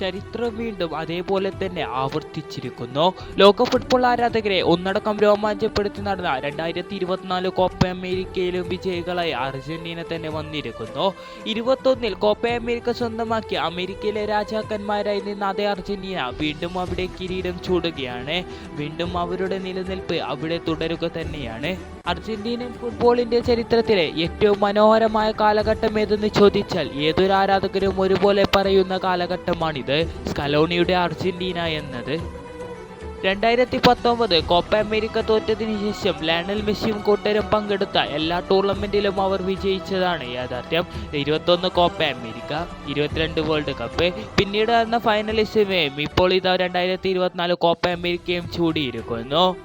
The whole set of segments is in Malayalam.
ചരിത്രം വീണ്ടും അതേപോലെ തന്നെ ആവർത്തിച്ചിരിക്കുന്നു. ലോക ഫുട്ബോൾ ആരാധകരെ ഒന്നടക്കം രോമാഞ്ചപ്പെടുത്തി നടന്ന രണ്ടായിരത്തി ഇരുപത്തിനാല് കോപ്പ അമേരിക്കയിലും വിജയികളായി അർജന്റീന തന്നെ വന്നിരിക്കുന്നു. ഇരുപത്തൊന്നിൽ കോപ്പ അമേരിക്ക സ്വന്തമാക്കി അമേരിക്കയിലെ രാജാക്കന്മാരായി നിന്ന അതേ അർജന്റീന വീണ്ടും അവിടെ കിരീടം ചൂടുകയാണ്. വീണ്ടും അവരുടെ നിലനിൽപ്പ് അവിടെ തുടരുക തന്നെയാണ്. അർജന്റീനൻ ഫുട്ബോളിന്റെ ചരിത്രത്തിലെ ഏറ്റവും മനോഹരമായ കാലഘട്ടം ഏതെന്ന് ചോദിച്ചാൽ ഏതൊരു ആരാധകരും ഒരുപോലെ പറയുന്ന കാലഘട്ടമാണിത്. സ്കലോണിയുടെ അർജന്റീന എന്നത്. രണ്ടായിരത്തി പത്തൊമ്പത് കോപ്പ അമേരിക്ക തോറ്റതിനു ശേഷം ലയണൽ മെസ്സിയും കൂട്ടരും പങ്കെടുത്ത എല്ലാ ടൂർണമെന്റിലും അവർ വിജയിച്ചതാണ് യാഥാർത്ഥ്യം. ഇരുപത്തൊന്ന് കോപ്പ അമേരിക്ക ഇരുപത്തിരണ്ട് വേൾഡ് കപ്പ്. പിന്നീട് നടന്ന ഫൈനലിസ്റ്റുമേയും ഇപ്പോൾ ഇതാ രണ്ടായിരത്തി ഇരുപത്തിനാല് കോപ്പ അമേരിക്കയും ചൂടിയിരിക്കുന്നു.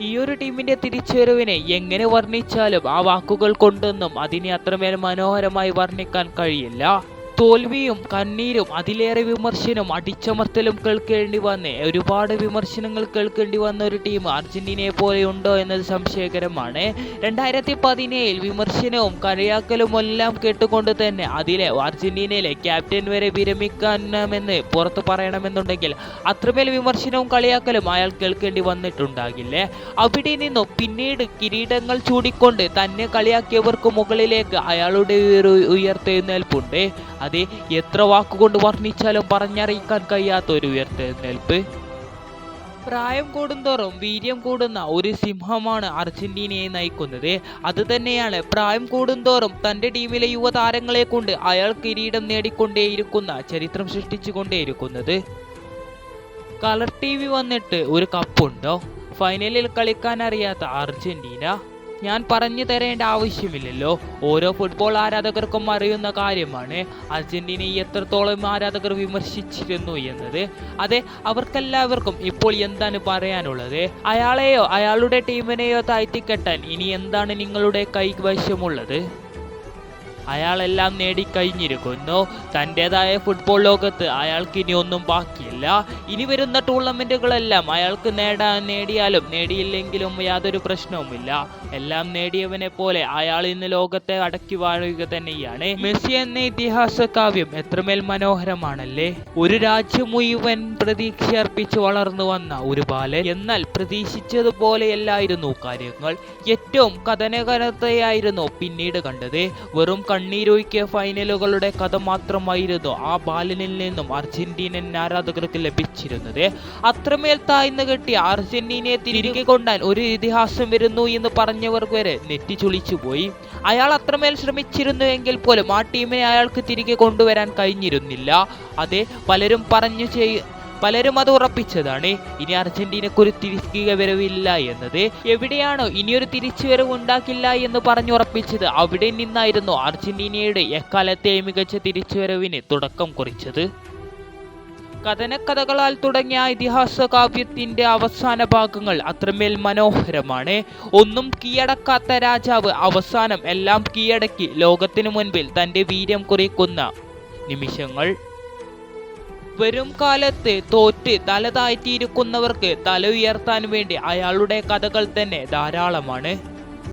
ഈ ഒരു ടീമിന്റെ തിരിച്ചുവരവിനെ എങ്ങനെ വർണിച്ചാലും ആ വാക്കുകൾ കൊണ്ടൊന്നും അതിനെ അത്രമേൽ മനോഹരമായി വർണിക്കാൻ കഴിയില്ല. തോൽവിയും കണ്ണീരും അതിലേറെ വിമർശനവും അടിച്ചമർത്തലും കേൾക്കേണ്ടി വന്ന്. ഒരുപാട് വിമർശനങ്ങൾ കേൾക്കേണ്ടി വന്ന ഒരു ടീം അർജന്റീനയെ പോലെ ഉണ്ടോ എന്നത് സംശയകരമാണ്. രണ്ടായിരത്തി പതിനേഴിൽ വിമർശനവും കളിയാക്കലും എല്ലാം കേട്ടുകൊണ്ട് തന്നെ അതിലെ അർജന്റീനയിലെ ക്യാപ്റ്റൻ വരെ വിരമിക്കാനാമെന്ന് പുറത്തു പറയണമെന്നുണ്ടെങ്കിൽ അത്രമേൽ വിമർശനവും കളിയാക്കലും അയാൾ കേൾക്കേണ്ടി വന്നിട്ടുണ്ടാകില്ലേ? അവിടെ നിന്നും പിന്നീട് കിരീടങ്ങൾ ചൂടിക്കൊണ്ട് തന്നെ കളിയാക്കിയവർക്ക് മുകളിലേക്ക് അയാളുടെ ഒരു ഉയർത്തെഴുന്നേൽപ്പുണ്ട്. അത് എത്ര വാക്കുകൊണ്ട് വർണിച്ചാലും പറഞ്ഞറിയിക്കാൻ കഴിയാത്ത ഒരു ഉയർത്തെഴുന്നേൽപ്പ്. പ്രായം കൂടുന്തോറും വീര്യം കൂടുന്ന ഒരു സിംഹമാണ് അർജന്റീനയെ നയിക്കുന്നത്. അത് തന്നെയാണ് പ്രായം കൂടുന്തോറും തന്റെ ടീമിലെ യുവതാരങ്ങളെ കൊണ്ട് അയാൾ കിരീടം നേടിക്കൊണ്ടേയിരിക്കുന്ന ചരിത്രം സൃഷ്ടിച്ചുകൊണ്ടേയിരിക്കുന്നത്. കളർ ടി വി വന്നിട്ട് ഒരു കപ്പുണ്ടോ? ഫൈനലിൽ കളിക്കാൻ അറിയാത്ത അർജന്റീന. ഞാൻ പറഞ്ഞു തരേണ്ട ആവശ്യമില്ലല്ലോ. ഓരോ ഫുട്ബോൾ ആരാധകർക്കും അറിയുന്ന കാര്യമാണ്. അർജന്റീനയെ എത്രത്തോളം ആരാധകർ വിമർശിച്ചിരുന്നു എന്നത്. അതെ അവർക്കെല്ലാവർക്കും ഇപ്പോൾ എന്താണ് പറയാനുള്ളത്? അയാളെയോ അയാളുടെ ടീമിനെയോ താഴ്ത്തിക്കെട്ടാൻ ഇനി എന്താണ് നിങ്ങളുടെ കൈവശമുള്ളത്? അയാളെല്ലാം നേടിക്കഴിഞ്ഞിരിക്കുന്നു. തന്റെതായ ഫുട്ബോൾ ലോകത്ത് അയാൾക്ക് ഇനി ഒന്നും ബാക്കിയില്ല. ഇനി വരുന്ന ടൂർണമെന്റുകളെല്ലാം അയാൾക്ക് നേടാൻ നേടിയാലും നേടിയില്ലെങ്കിലും യാതൊരു പ്രശ്നവുമില്ല. എല്ലാം നേടിയവനെ പോലെ അയാൾ ഇന്ന് ലോകത്തെ അടക്കി വാഴുക തന്നെയാണ്. മെസ്സി എന്ന ഇതിഹാസ കാവ്യം എത്രമേൽ മനോഹരമാണല്ലേ? ഒരു രാജ്യം മുഴുവൻ പ്രതീക്ഷ അർപ്പിച്ച് വളർന്നു വന്ന ഒരു ബാലൻ എന്നാൽ പ്രതീക്ഷിച്ചതുപോലെയല്ലായിരുന്നു കാര്യങ്ങൾ. ഏറ്റവും കഥനകനത്തെയായിരുന്നു പിന്നീട് കണ്ടത്. വെറും കണ്ണീരൊഴുക്കിയ ഫൈനലുകളുടെ കഥ മാത്രമായിരുന്നു ആ ബാലനിൽ നിന്നും അർജന്റീനൻ ആരാധകർക്ക് ലഭിച്ചിരുന്നത്. അത്രമേൽ താഴ്ന്നു കെട്ടി അർജന്റീനയെ തിരികെ കൊണ്ടാൽ ഒരു ഇതിഹാസം വരുന്നു എന്ന് പറഞ്ഞവർ വരെ നെറ്റി ചുളിച്ചുപോയി അയാൾ അത്രമേൽ ശ്രമിച്ചിരുന്നു എങ്കിൽ പോലും ആ ടീമിനെ അയാൾക്ക് തിരികെ കൊണ്ടുവരാൻ കഴിഞ്ഞിരുന്നില്ല. അതെ പലരും പറഞ്ഞു ചെയ് പലരും അത് ഉറപ്പിച്ചതാണ്. ഇനി അർജന്റീനക്ക് ഒരു തിരികെ വരവില്ല എന്നത് എവിടെയാണോ ഇനിയൊരു തിരിച്ചുവരവ് ഉണ്ടാക്കില്ല എന്ന് പറഞ്ഞുറപ്പിച്ചത് അവിടെ നിന്നായിരുന്നു അർജന്റീനയുടെ എക്കാലത്തെ മികച്ച തിരിച്ചുവരവിന് തുടക്കം കുറിച്ചത്. കഥനക്കഥകളാൽ തുടങ്ങിയ ഇതിഹാസ കാവ്യത്തിന്റെ അവസാന ഭാഗങ്ങൾ അത്രമേൽ മനോഹരമാണ്. ഒന്നും കീഴടക്കാത്ത രാജാവ് അവസാനം എല്ലാം കീഴടക്കി ലോകത്തിനു മുൻപിൽ തന്റെ വീര്യം കുറിക്കുന്ന നിമിഷങ്ങൾ. വരും കാലത്ത് തോറ്റ് തല താഴ്ത്തിയിരിക്കുന്നവർക്ക് തല ഉയർത്താൻ വേണ്ടി അയാളുടെ കഥകൾ തന്നെ ധാരാളമാണ്.